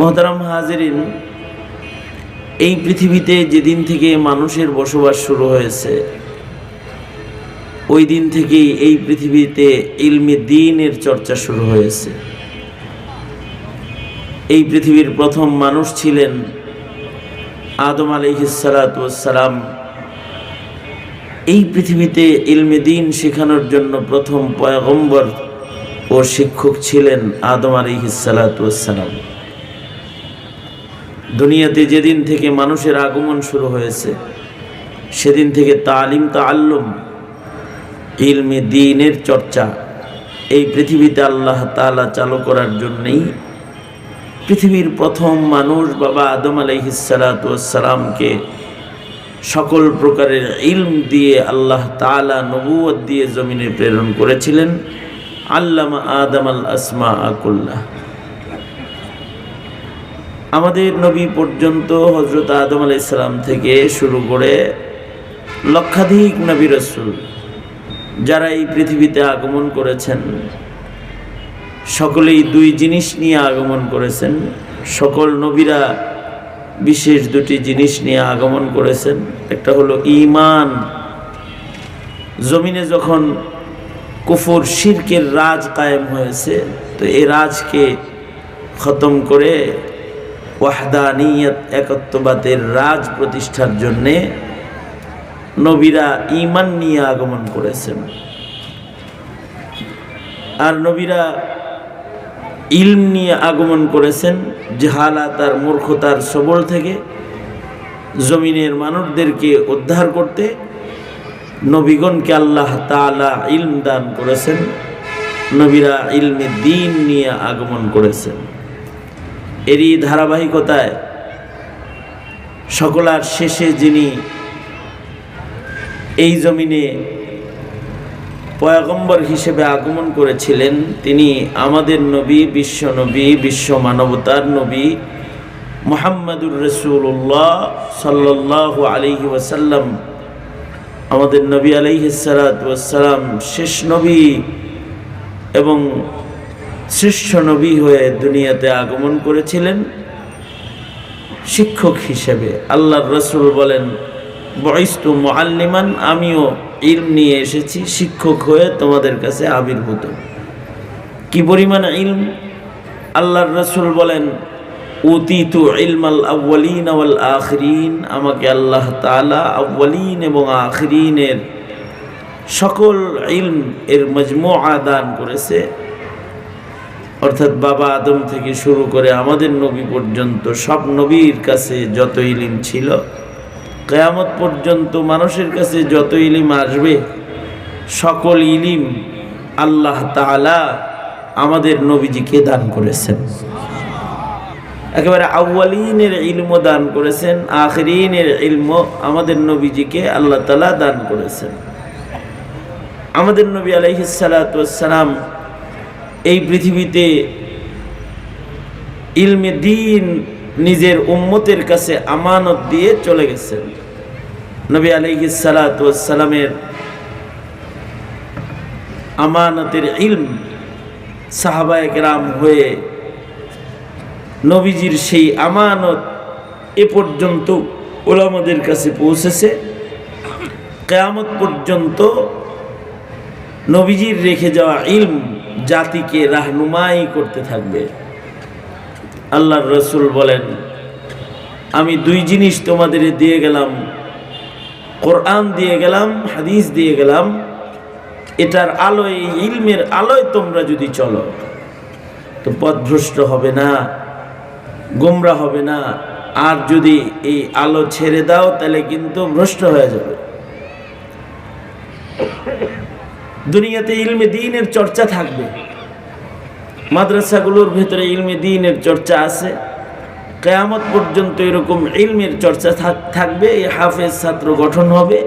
মহতারাম হাজিরিন, এই পৃথিবীতে যেদিন থেকে মানুষের বসবাস শুরু হয়েছে, ওই দিন থেকেই এই পৃথিবীতে ইলমে দিনের চর্চা শুরু হয়েছে। এই পৃথিবীর প্রথম মানুষ ছিলেন আদম আলিহিসালাম এই পৃথিবীতে ইলমে দিন শেখানোর জন্য প্রথম পয়গম্বর ও শিক্ষক ছিলেন আদম আলিহিসালাম দুনিয়াতে যেদিন থেকে মানুষের আগমন শুরু হয়েছে, সেদিন থেকে তালিম তাল্লুম ইলমে দিনের চর্চা, এই পৃথিবীতে আল্লাহ তালা চালু করার জন্যেই পৃথিবীর প্রথম মানুষ বাবা আদম আলহিসালামকে সকল প্রকারের ইলম দিয়ে আল্লাহ তালা নবুয়ত দিয়ে জমিনে প্রেরণ করেছিলেন। আল্লামা আদম আল আসমা আকুল্লাহ আমাদের নবী পর্যন্ত হজরত আদম আলাইসালাম থেকে শুরু করে লক্ষাধিক নবী রসুল যারা এই পৃথিবীতে আগমন করেছেন, সকলেই দুই জিনিস নিয়ে আগমন করেছেন। সকল নবীরা বিশেষ দুটি জিনিস নিয়ে আগমন করেছেন। একটা হলো ইমান জমিনে যখন কুফুর, শিরকের রাজ কায়েম হয়েছে, তো এই রাজকে খতম করে ওয়াহদানিয়ত একত্ববাদের রাজ প্রতিষ্ঠার জন্যে নবীরা ইমান নিয়ে আগমন করেছেন। আর নবীরা ইলম নিয়ে আগমন করেছেন, জেহালাত আর মূর্খতার সবল থেকে জমিনের মানুষদেরকে উদ্ধার করতে নবীগণকে আল্লাহ তালা ইলম দান করেছেন, নবীরা ইলমে দিন নিয়ে আগমন করেছেন। এরই ধারাবাহিকতায় সকলার শেষে যিনি এই জমিনে পয়াগম্বর হিসেবে আগমন করেছিলেন, তিনি আমাদের নবী, বিশ্ব নবী, বিশ্ব মানবতার নবী মোহাম্মদুর রসুল্লাহ সাল্লাহ আলহি ওয়াসাল্লাম, আমাদের নবী আলহিসালাম শেষ নবী এবং শ্রেষ্ঠ নবী হয়ে দুনিয়াতে আগমন করেছিলেন। শিক্ষক হিসেবে আল্লাহর রসুল বলেন বয়স্তু মোয়াল্লিমান আমিও ইলম নিয়ে এসেছি, শিক্ষক হয়ে তোমাদের কাছে আবির্ভূত। কি পরিমাণ ইলম? আল্লাহর রসুল বলেন, উতিতু ইলমাল আউ্বালিন আওয়াল আখরিন। আমাকে আল্লাহ তালা আউ্বালিন এবং আখরিনের সকল ইলম এর মজমুআ দান করেছে। অর্থাৎ বাবা আদম থেকে শুরু করে আমাদের নবী পর্যন্ত সব নবীর কাছে যত ইলিম ছিল, কেয়ামত পর্যন্ত মানুষের কাছে যত ইলিম আসবে, সকল ইলিম আল্লাহ তালা আমাদের নবীজিকে দান করেছেন। একেবারে আউ্বালিনের ইলমও দান করেছেন, আখরিনের ইলম আমাদের নবীজিকে আল্লাহ তালা দান করেছেন। আমাদের নবী আলহিসালাম এই পৃথিবীতে ইলমে দিন নিজের উম্মতের কাছে আমানত দিয়ে চলে গেছেন। নবী আলহিসালামের আমানতের ইলম সাহাবায়ক রাম হয়ে নবীজির সেই আমানত এ পর্যন্ত ওলামাদের কাছে পৌঁছেছে। কেয়ামত পর্যন্ত নবীজির রেখে যাওয়া ইলম জাতিকে রাহনুমাই করতে থাকবে। আল্লাহর রসুল বলেন, আমি দুই জিনিস তোমাদের দিয়ে গেলাম, কোরআন দিয়ে গেলাম, হাদিস দিয়ে গেলাম, এটার আলোয়, ইলমের আলোয় তোমরা যদি চলো, তো পথভ্রষ্ট হবে না, গোমরা হবে না, আর যদি এই আলো ছেড়ে দাও, তাহলে কিন্তু ভ্রষ্ট হয়ে যাবে। দুনিয়াতে ইলমে দিনের চর্চা থাকবে। মাদ্রাসাগুলোর ভেতরে ইলমে দিনের চর্চা আছে। কেয়ামত পর্যন্ত এরকম ইলমের চর্চা থাকবে, এই হাফেজ ছাত্র গঠন হবে।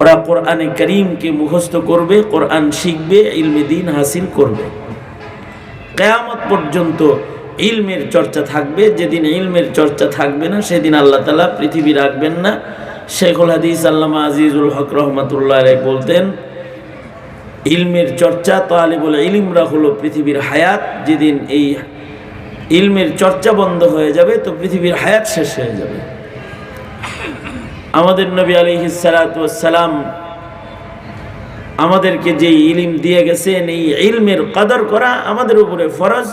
ওরা কোরআনে করিমকে মুখস্থ করবে, কোরআন শিখবে, ইলমে দিন হাসিল করবে। কেয়ামত পর্যন্ত ইলমের চর্চা থাকবে, যেদিন ইলমের চর্চা থাকবে না, সেদিন আল্লাহ তালা পৃথিবী রাখবেন না। শেখুল হাদিস আল্লামা আজিজুল হক রহমতুল্লাহ বলতেন ইলমের চর্চা, তালিবুল ইলিমরা হলো পৃথিবীর হায়াত, যেদিন এই ইলমের চর্চা বন্ধ হয়ে যাবে, তো পৃথিবীর হায়াত শেষ হয়ে যাবে। আমাদের নবী আলিহিসালাম আমাদেরকে যে ইলিম দিয়ে গেছেন, এই ইলমের কাদর করা আমাদের উপরে ফরজ।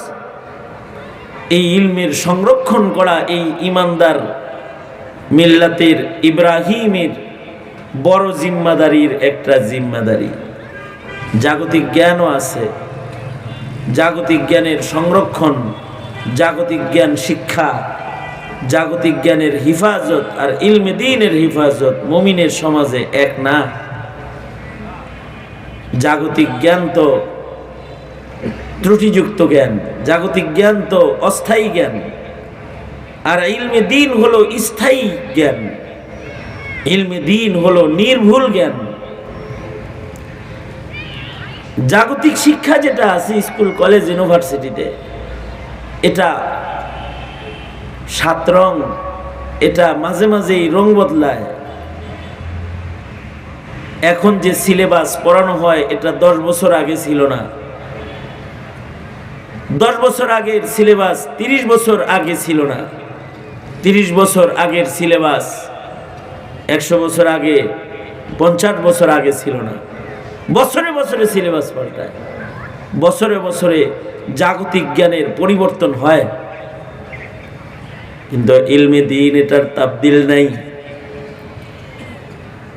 এই ইলমের সংরক্ষণ করা এই ইমানদার মিল্লাতের ইব্রাহিমের বড় জিম্মাদারির একটা জিম্মাদারি। জাগতিক জ্ঞানও আছে। জাগতিক জ্ঞানের সংরক্ষণ, জাগতিক জ্ঞান শিক্ষা, জাগতিক জ্ঞানের হিফাজত আর ইলমে দিনের হিফাজত মমিনের সমাজে এক না। জাগতিক জ্ঞান তো ত্রুটিযুক্ত জ্ঞান, জাগতিক জ্ঞান তো অস্থায়ী জ্ঞান। আর ইলমে দিন হলো স্থায়ী জ্ঞান, ইলমে দিন হলো নির্ভুল জ্ঞান। জাগতিক শিক্ষা যেটা আছে স্কুল, কলেজ, ইউনিভার্সিটিতে, এটা সাত রং, এটা মাঝে মাঝেই রং বদলায়। এখন যে সিলেবাস পড়ানো হয়, এটা দশ বছর আগে ছিল না। দশ বছর আগের সিলেবাস তিরিশ বছর আগে ছিল না। তিরিশ বছর আগের সিলেবাস একশো বছর আগে, পঞ্চাশ বছর আগে ছিল না। বছরে বছরে বছরে সিলেবাস পাল্টায়। বছরে বছরে জাগতিক জ্ঞানের পরিবর্তন হয়। কিন্তু ইলমে দিন এটার তাবদিল নাই।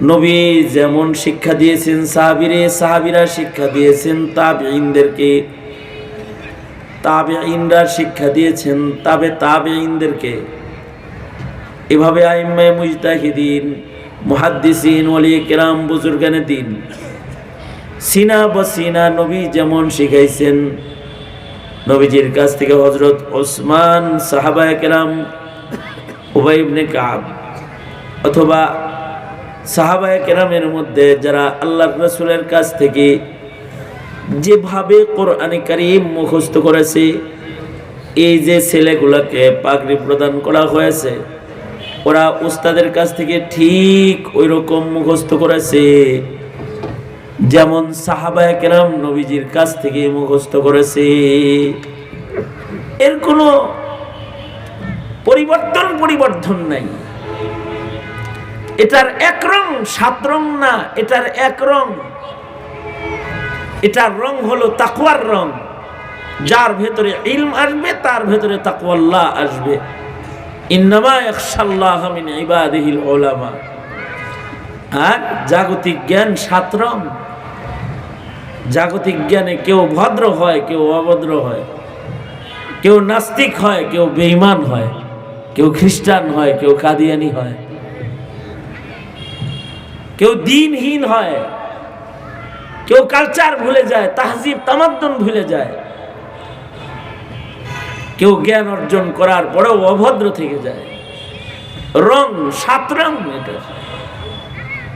নবী যেমন শিক্ষা দিয়েছেন, সাহাবিরে সাহাবিরা শিক্ষা দিয়েছেন তাবেইনদেরকে তাবেইনরা শিক্ষা দিয়েছেন, তাবে তাবেইনদেরকে এভাবে আইম্মে মুজতাহিদিন, মুহাদ্দিসিন ওলি কেরাম, বুজুর্গানে দিন সিনা বা সিনা নবী যেমন শিখাইছেন, নবীজির কাছ থেকে হজরত ওসমান সাহাবায় কেরাম উবাইবনে কাব অথবা সাহাবায় কেরামের মধ্যে যারা আল্লাহ রসুলের কাছ থেকে যেভাবে কোরআনে কারিম মুখস্থ করেছে, এই যে ছেলেগুলোকে পাগড়ি প্রদান করা হয়েছে, ওরা উস্তাদের কাছ থেকে ঠিক ওই রকম মুখস্থ করেছে। যেমন সাহাবায় কেরাম নবীজির কাছ থেকে মুখস্থ করেছে। এর কোনো পরিবর্তন পরিবর্তন নাই। এটার এক রং সাত রং না, এটার এক রং। এটার রং হলো তাকুয়ার রং। যার ভেতরে ইলম আসবে, তার ভেতরে তাকুয়াল্লাহ আসবে। আর জাগতিক জ্ঞান সাত রং। জাগতিক জ্ঞানে কেউ ভদ্র হয়, কেউ অভদ্র হয়। কেউ নাস্তিক হয়, কেউ বেঈমান হয়। কেউ খ্রিস্টান হয়, কেউ কাদিয়ানি হয়। কেউ দিনহীন হয়। কেউ কালচার ভুলে যায়, তাহজিব, তামাদ্দন ভুলে যায়। কেউ জ্ঞান অর্জন করার পরেও অভদ্র থেকে যায়। রং, সাত রং, এটা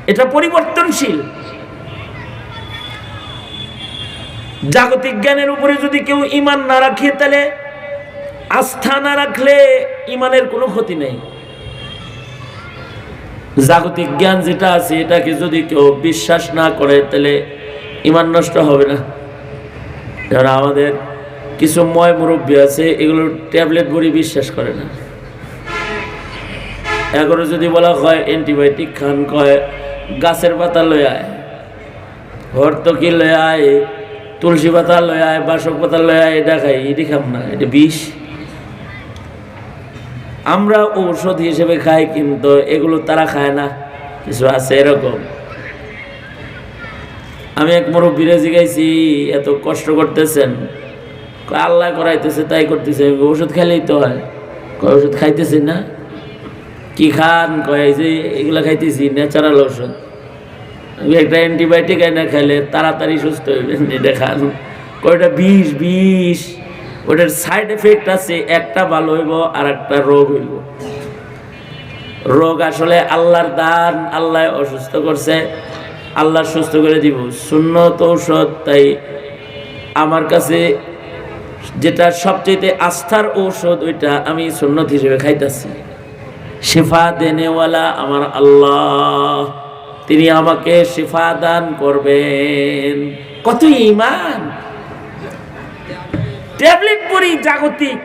এটা পরিবর্তনশীল। জাগতিক জ্ঞানের উপরে যদি কেউ ইমান না রাখে, তাহলে আস্থা না রাখলে ইমানের কোনো ক্ষতি নেই। জাগতিক জ্ঞান যেটা আছে, এটাকে যদি কেউ বিশ্বাস না করে, তাহলে ইমান নষ্ট হবে না। যারা আমাদের কিছু ময় মুরব্বী আছে, এগুলো ট্যাবলেট বড়ি বিশ্বাস করে না। এগারো যদি বলা হয়, অ্যান্টিবায়োটিক খান কয়, গাছের পাতা লয় আয়, হরতকি লয় আয় তুলসী পাতা লয় আয়, বাসক পাতা লয় আয় এটা খাই এটি খাম না, এটা বিষ। আমরা ঔষধ হিসেবে খাই, কিন্তু এগুলো তারা খায় না, কিছু আছে এরকম। আমি এক মুরব্বীরে জিগাইছি এত কষ্ট করতেছেন। আল্লাহ করাইতেছে, তাই করতেছে। ওষুধ খাইলেই তো হয়। ওষুধ খাইতেছি না। কি খান? কয় যে এগুলো খাইতেছি ন্যাচারাল ওষুধ একটা অ্যান্টিবায়োটিক এনে খাইলে তাড়াতাড়ি সুস্থ হইবেন এটা খান কয়টা? বিষ বিষ ওটার সাইড এফেক্ট আছে, একটা ভালো হইব আর একটা রোগ হইব। রোগ আসলে আল্লাহর দান, আল্লাহ অসুস্থ করছে, আল্লাহ সুস্থ করে দিব। শূন্য তো ঔষধ, তাই আমার কাছে যেটা সবচেয়ে আস্থার ঔষধ, ওইটা আমি সুন্নত হিসেবে খাইতেছি। শেফা দেনেওয়ালা আমার আল্লাহ। তিনি আমাকে শেফা দান করবেন। কত ইমান ট্যাবলেট পরি জাগতিক।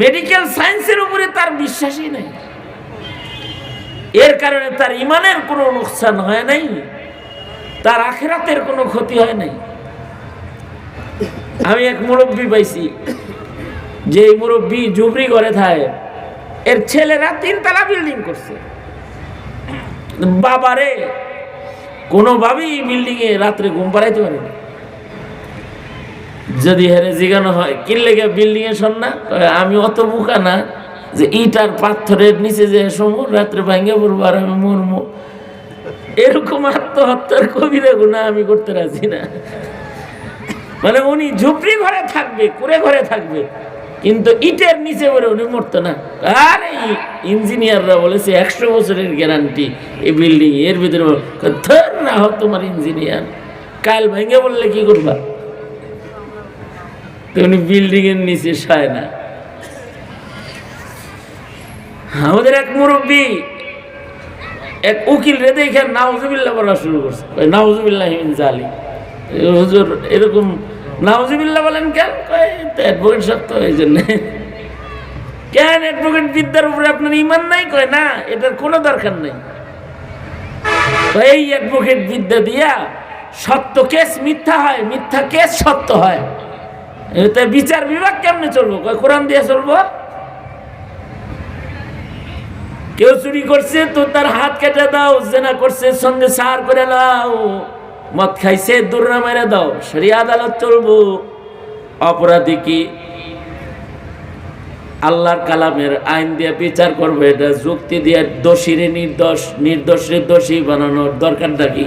মেডিকেল সায়েন্সের উপরে তার বিশ্বাসই নেই। এর কারণে তার ইমানের কোনো নোকসান হয় নাই। তার আখেরাতের কোনো ক্ষতি হয় নাই। আমি এক মুরব্বী পাইছি, যে মুরব্বী ঝুপড়ি করে থাকে এর ছেলেরা তিনতলা বিল্ডিং করছে। বাবারে, কোনোভাবেই বিল্ডিং এ রাত্রে ঘুম পাড়াইতে পারে না। যদি হেরে জিগানো হয় কি লেগে বিল্ডিং এ শোন না? আমি অত বোকা না যে ইটার পাথরের নিচে যে সময় রাত্রে ভাঙ্গে পড়ব আর আমি মরমো এরকম আত্মহত্যার কবিরা গুণা আমি করতে রাজি না। মানে উনি ঝুপড়ি ঘরে থাকবে কুড়ে ঘরে থাকবে। কিন্তু ইটের নিচে পড়ে উনি মরতো না। আর এই ইঞ্জিনিয়াররা বলেছে একশো বছরের গ্যারান্টি এই বিল্ডিং, এর ভিতরে ধর না হোক তোমার ইঞ্জিনিয়ার। কাল ভেঙে বললে কি করবা? তো উনি বিল্ডিং এর নিচে সায় না। আমাদের এক মুরব্বী, এক উকিল রে দেখে নাউজুবিল্লাহ বলা শুরু করছে। নাউজুবিল্লাহ জালি হুজুর, এরকম নাউজুবিল্লাহ বলেন, কেন? অ্যাডভোকেট সাহেব তো এই জন্য। কেন অ্যাডভোকেট বিদ্যার উপরে আপনার ইমান নাই? কয়, না, এটার কোনো দরকার নেই। এই অ্যাডভোকেট বিদ্যা দিয়া সত্য কেস মিথ্যা হয়, মিথ্যা কেস সত্য হয়। এতে বিচার বিভাগ কেমনে চলবো? কয়, কোরআন দিয়ে চলবো। কেউ চুরি করছে, তো তার হাত কেটে দাও, জেনা করছে, সঙ্গে সার করে দাও মদ খাইছে দুর্না মেরে দাও সরি আদালত চলবো। অপরাধী কি? আল্লাহর কালামের আইন দিয়ে বিচার করবে, এটা যুক্তি দিয়ে দোষীরে নির্দোষ নির্দোষে দোষী বানানোর দরকারটা কি?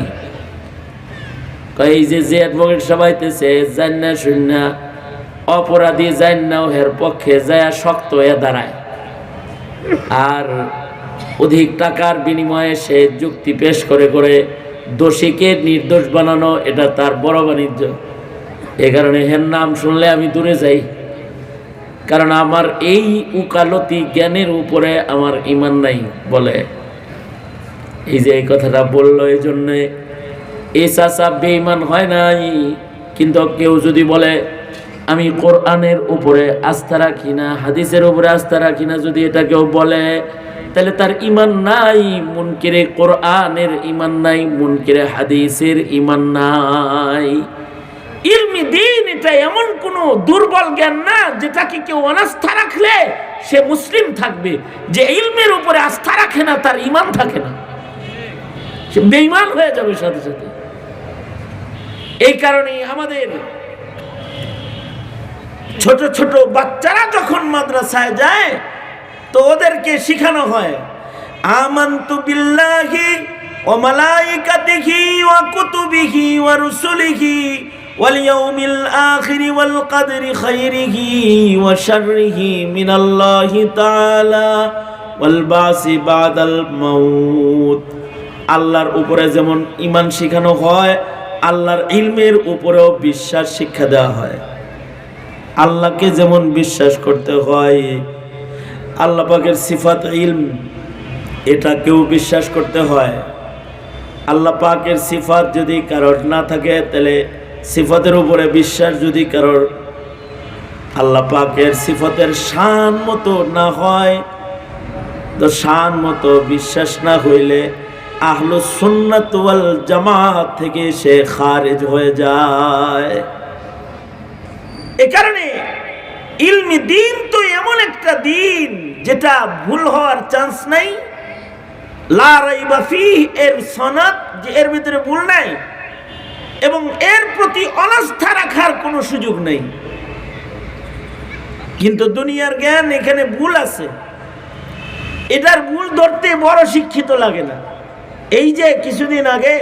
এই যে যে অ্যাডভোকেট সবাইতেছে অপরাধী পক্ষে যায় শক্ত হয়ে দাঁড়ায়। আর অধিক টাকার বিনিময়ে সে যুক্তি পেশ করে করে দোষীকে নির্দোষ বানানো, এটা তার বড় বাণিজ্য। এ কারণে হের নাম শুনলে আমি দূরে যাই। কারণ আমার এই উকালতি জ্ঞানের উপরে আমার ইমান নাই বলে। এই যে এই কথাটা বলল এই জন্যে এই চাষা বেইমান হয় নাই, কিন্তু কেউ যদি বলে, আমি কোরআনের উপরে আস্থা রাখি না, হাদিসের উপরে আস্থা রাখি না, যদি এটা কেউ বলে তাহলে তার ইমান নাই মন মুনকিরে কোরআনের ইমান নাই মন মুনকিরে হাদিসের ইমান নাই। ইলমি দিন, এটা এমন কোনো দুর্বল জ্ঞান না যেটাকে কেউ অনাস্থা রাখলে সে মুসলিম থাকবে। যে ইলমের উপরে আস্থা রাখে না, তার ইমান থাকে না। সে বেইমান হয়ে যাবে সাথে সাথে। এই কারণে আমাদের ছোট ছোট বাচ্চারা যখন মাদ্রাসায় যায় তো ওদেরকে শিখানো হয়। আমান্তু বিল্লাহি ও মালাইকাতিহি ওয়া কুতুবিহি ওয়া রুসুলিহি ওয়াল কদরি খাইরিহি ওয়া শাররিহি মিনাল্লাহি তাআলা ওয়াল বাসি বাদাল মাউত। আল্লাহর উপরে যেমন ইমান শেখানো হয়, আল্লাহর ইলমের উপরেও বিশ্বাস শিক্ষা দেওয়া হয়। আল্লাহকে যেমন বিশ্বাস করতে হয় আল্লাহ পাকের সিফাত ইলম এটাকেও বিশ্বাস করতে হয়। আল্লাহ পাকের সিফাত যদি কারোর না থাকে, তাহলে সিফাতের উপরে বিশ্বাস যদি কারোর আল্লাহ পাকের সিফতের শান মতো না হয়, তো শান মতো বিশ্বাস না হইলে আহলু সুন্নাত ওয়াল জামাত থেকে সে খারেজ হয়ে যায়। এ কারণে ইলমি দিন তো এমন একটা দিন যেটা ভুল হওয়ার চান্স নাই। লা রাইবা ফিহ, এর সনদ যে এর ভিতরে ভুল নাই এবং এর প্রতি অনাস্থা রাখার কোনো সুযোগ নেই। কিন্তু দুনিয়ার জ্ঞান এখানে ভুল আছে। এটার ভুল ধরতে বড় শিক্ষিত লাগে না। এই যে কিছুদিন আগে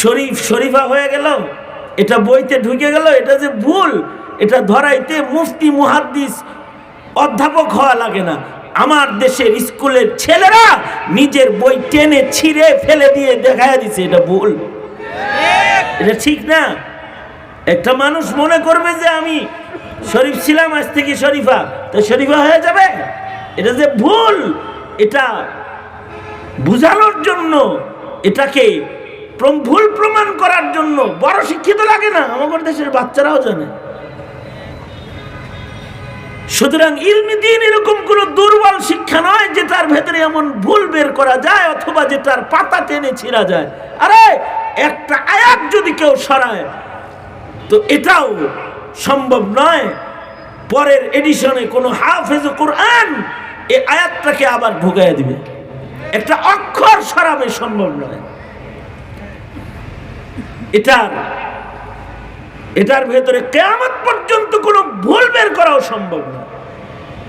শরীফ, শরীফা হয়ে গেল, এটা বইতে ঢুকে গেল, এটা যে ভুল এটা ধরাইতে মুফতি, মুহাদ্দিস অধ্যাপক হওয়া লাগে না। আমার দেশের স্কুলের ছেলেরা নিজের বই টেনে ছিঁড়ে ফেলে দিয়ে দেখায় দিছে, এটা ভুল। এটা ঠিক না? একটা মানুষ মনে করবে যে আমি শরীফ ছিলাম, আজ থেকে শরীফা। তো শরীফা হয়ে যাবে? এটা যে ভুল, এটা বুঝানোর জন্য, এটাকে ভুল প্রমাণ করার জন্য বড় শিক্ষিত লাগে না। আমাদের দেশের বাচ্চারাও জানে। সুতরাং ইলমি দিন এরকম কোন দুর্বল শিক্ষা নয় যেটার ভেতরে এমন ভুল বের করা যায় অথবা যেটার পাতা টেনে ছিঁড়া যায়। আরে, একটা আয়াত যদি কেউ সরায়, তো এটাও সম্ভব নয়। পরের এডিশনে কোনো হাফেজ কোরআন এই আয়াতটাকে আবার ঢুকাই দিবে। একটা অক্ষর সরাবে সম্ভব নয়। এটার এটার ভেতরে কেয়ামত পর্যন্ত কোনো ভুল বের করাও সম্ভব নয়।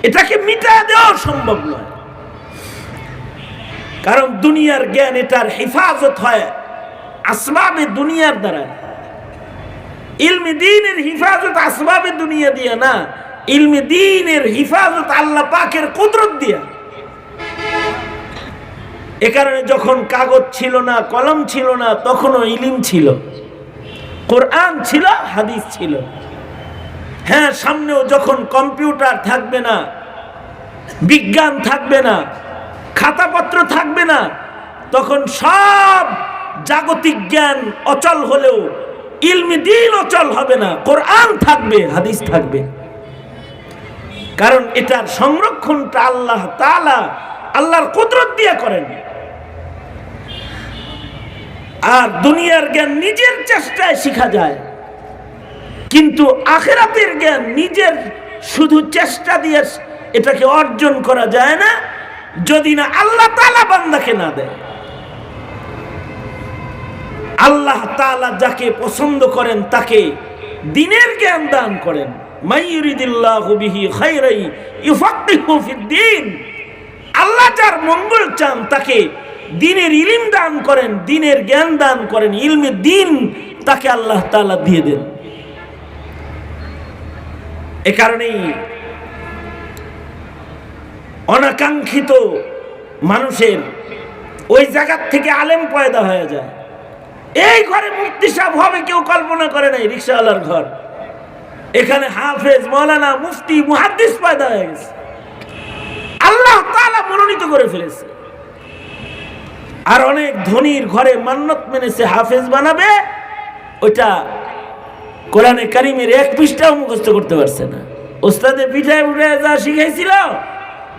এটাকে মিটা দেওয়াও সম্ভব নয়। কারণ দুনিয়ার জ্ঞান এটার হেফাজত হয় আসবাবে দুনিয়ার দ্বারা। ইলমি দিনের হিফাজত আসবাবে দুনিয়া দিয়ে না, ইলমি দিনের হিফাজত আল্লাহ পাকের কুদরত দিয়া। এ কারণে যখন কাগজ ছিল না, কলম ছিল না, তখনও ইলিম ছিল। কোরআন ছিল, হাদিস ছিল। হ্যাঁ সামনেও যখন কম্পিউটার থাকবে না, বিজ্ঞান থাকবে না, খাতাপত্র থাকবে না, তখন সব জাগতিক জ্ঞান অচল হলেও ইলমি দিন অচল হবে না, কোরআন থাকবে, হাদিস থাকবে। কারণ এটার সংরক্ষণটা আল্লাহ তালা আল্লাহর কুদরত দিয়ে করেন। আর দুনিয়ার জ্ঞান নিজের চেষ্টায় শেখা যায়। কিন্তু আখেরাতের জ্ঞান নিজের শুধু চেষ্টা দিয়ে এটাকে অর্জন করা যায় না, যদি না আল্লাহ তালা বান্দাকে না দেয়। আল্লাহ তালা যাকে পছন্দ করেন, তাকে দিনের জ্ঞান দান করেন। আল্লাহ যার মঙ্গল চান, তাকে দিনের ইলম দান করেন, দিনের জ্ঞান দান করেন, ইলমে দিন তাকে আল্লাহ তাআলা দিয়ে দেন। এ কারণেই অনাকাঙ্ক্ষিত মানুষের ওই জায়গার থেকে আলেম পয়দা হয়ে যায়। এই ঘরে মুক্তি সাহেব হবে, কেউ কল্পনা করে নাই, রিক্সাওয়ালার ঘর। এখানে হাফেজ, মৌলানা, মুফতি, মুহাদ্দিস পয়দা হয়ে গেছে। আল্লাহ তাআলা মনোনীত করে ফেলেছে। আর অনেক ধনীর ঘরে মান্নত মেনেছে হাফেজ বানাবে, ওইটা কোরআনে কারিমের এক পৃষ্ঠাও মুখস্থ করতে পারছে না। ওস্তাদে পিঠায় উঠে যা শিখাইছিল,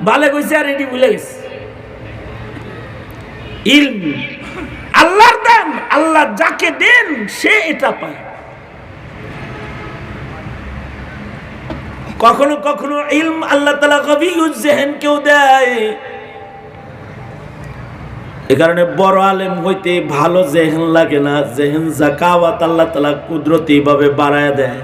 বালে কইছে আর এটি ভুলে গেছে। ইলম, আল্লাহর দান, আল্লাহ যাকে দেন, সে এটা পায়। কখনো কখনো ইলম আল্লাহ তালা কবি জেহেন কেউ দেয়। এ কারণে বড় আলেম হইতে ভালো জেহেন লাগে না। জেহেন জাকাওয়াত আল্লাহ তালা কুদরতিভাবে বাড়ায় দেয়।